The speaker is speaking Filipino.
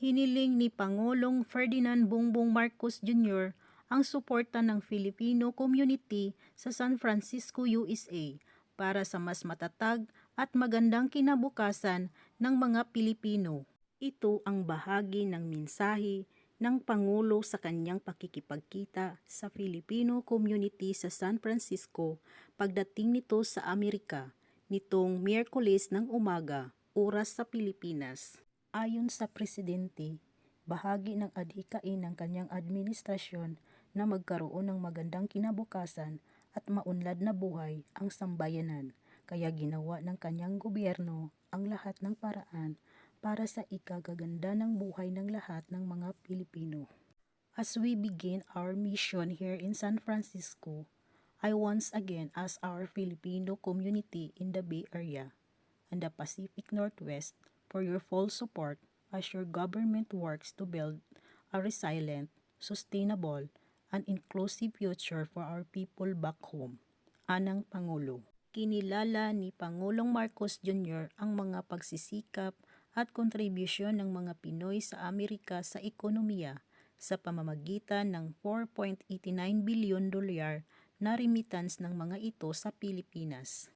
Hiniling ni Pangulong Ferdinand Bongbong Marcos Jr. ang suporta ng Filipino community sa San Francisco, USA para sa mas matatag at magandang kinabukasan ng mga Pilipino. Ito ang bahagi ng mensahe ng Pangulo sa kanyang pakikipagkita sa Filipino community sa San Francisco pagdating nito sa Amerika nitong Miyerkules ng umaga, oras sa Pilipinas. Ayon sa presidente, bahagi ng adhikain ng kanyang administrasyon na magkaroon ng magandang kinabukasan at maunlad na buhay ang sambayanan, kaya ginawa ng kanyang gobyerno ang lahat ng paraan para sa ikagaganda ng buhay ng lahat ng mga Pilipino. As we begin our mission here in San Francisco, I once again ask our Filipino community in the Bay Area and the Pacific Northwest for your full support as your government works to build a resilient, sustainable, and inclusive future for our people back home. Anang Pangulo. Kinilala ni Pangulong Marcos Jr. ang mga pagsisikap at kontribusyon ng mga Pinoy sa Amerika sa ekonomiya sa pamamagitan ng 4.89 bilyon dolyar na remittance ng mga ito sa Pilipinas.